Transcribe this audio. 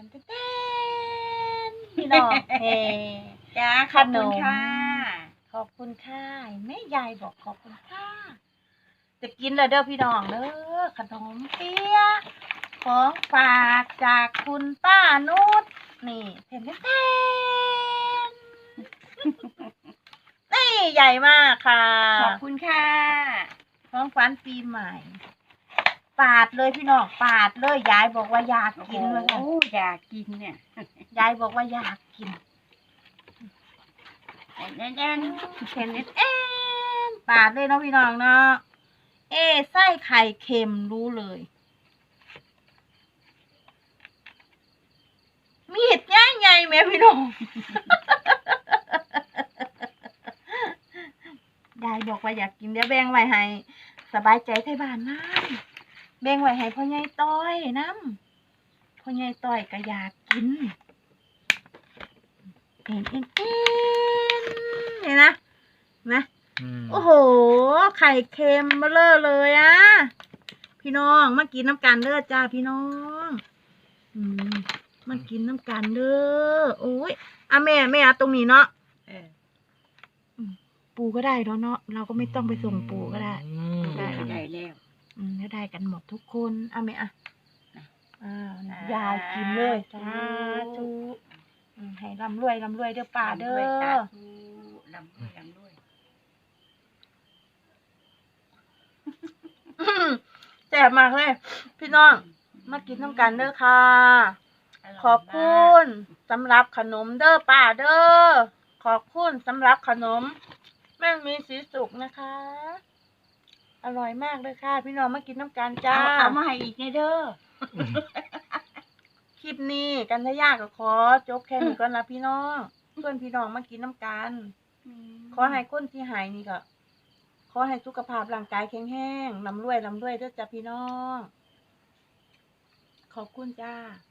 นเต้นพี่น้องเฮจ้าขนมค่ะ ขอบคุณค่ะแม่ยายบอกขอบคุณค่ะจะกินเลยเด้อพี่น้องเด้อขนมเปี๊ยะของฝากจากคุณป้านุชนี่เห็นไหมเต้นนี่ใหญ่มากค่ะ ขอบคุณค่ะ ของขวัญปีใหม่ ปาดเลยพี่น้องปาดเลยยายบอกว่าอยากโอ้โหกินเลยค่ะอยากกินเนี่ยยายบอกว่าอยากกินแน่นแน่นเห็นนิดเอ็นปาดเลยเนาะพี่น้องเนาะเอ้ไส้ไข่เค็มรู้เลย มีเห็ดย่างใหญ่ไหมพี่น้องยายบอกว่าอยากกินเดี๋ยวแบ่งไว้ให้สบายใจไทยบ้านน้ำ แบ่งไว้ให้พ่อใหญ่ต้อยน้ำพ่อใหญ่ต้อยก็อยากกินเอ็นเอ็นเอ็นเห็นนะนะโอ้โห ไข่เค็มเบลอเลยอะพี่น้องมากินน้ำกันเด้อจ้าพี่น้องอืมมากินน้ำกันเด้อโอ้ยอะแม่แม่เอาตรงนี้เนาะเออปูก็ได้เนาะเนาะเราก็ไม่ต้องไปส่งปูก็ได้ได้ได้แล้ว อืมก็ได้กันหมดทุกคนอะแม่อะอ้าวอ่ายายกินเลยสาธุอืมให้ร่ำรวยร่ำรวยเด้อป่าเด้ลำวยสาอธุลำด้วยลำด้วยแซ่บมากเลย พี่น้อง มากินน้ำกันเด้อค่ะขอบคุณสำหรับขนมเด้อป้าเด้อ ขอบคุณสำหรับขนมแม่มีสีสุกนะคะ อร่อยมากเลยค่ะ พี่น้องมากินน้ำกันจ้าจ้าเอามาให้อีกเนี่ยเด้อคลิปนี้กันทะยาก็ขอจบแค่นี้ก่อนละพี่น้องเพื่อนพี่น้องมากินน้ำกันขอให้คนที่หายนี่ก็ขอให้สุขภาพร่างกายแข็งแรงลำรวยลำรวยเด้อจ้าพี่น้อง ขอบคุณจ้าข